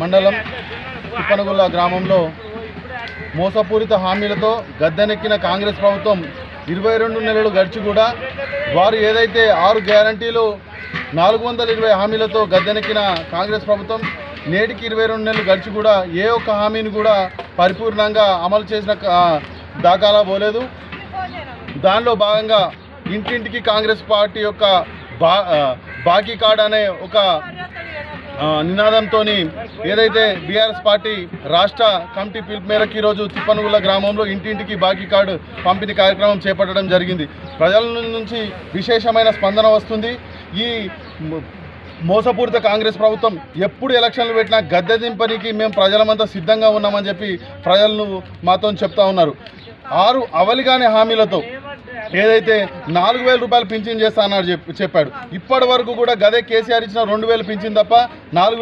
మండలం తిప్పనగుల్ల గ్రామంలో మోసపూరిత హామీలతో గద్దెనెక్కిన కాంగ్రెస్ ప్రభుత్వం ఇరవై రెండు నెలలు గడిచి కూడా వారు ఏదైతే ఆరు గ్యారంటీలు నాలుగు వందల ఇరవై హామీలతో గద్దెనెక్కిన కాంగ్రెస్ ప్రభుత్వం నేటికి ఇరవై రెండు నెలలు గడిచి కూడా ఏ ఒక్క హామీని కూడా పరిపూర్ణంగా అమలు చేసిన దాఖలా పోలేదు. దానిలో భాగంగా ఇంటింటికి కాంగ్రెస్ పార్టీ యొక్క బా బాకీ కార్డ్ అనే ఒక నినాదంతో ఏదైతే బీఆర్ఎస్ పార్టీ రాష్ట్ర కమిటీ పిలుపు మేరకు ఈరోజు తిప్పనుగుల గ్రామంలో ఇంటింటికి బాకీ కార్డు పంపిణీ కార్యక్రమం చేపట్టడం జరిగింది. ప్రజల నుంచి విశేషమైన స్పందన వస్తుంది. ఈ మోసపూరిత కాంగ్రెస్ ప్రభుత్వం ఎప్పుడు ఎలక్షన్లు పెట్టినా గద్దె దింపనికి మేము ప్రజలమంతా సిద్ధంగా ఉన్నామని చెప్పి ప్రజలను మాతో చెప్తా ఉన్నారు. ఆరు అవలిగానే హామీలతో ఏదైతే నాలుగు వేల రూపాయలు పింఛన్ చేస్తా అన్నాడు చెప్పాడు. ఇప్పటి వరకు కూడా గదే కేసీఆర్ ఇచ్చిన రెండు వేలు పింఛన్ తప్ప నాలుగు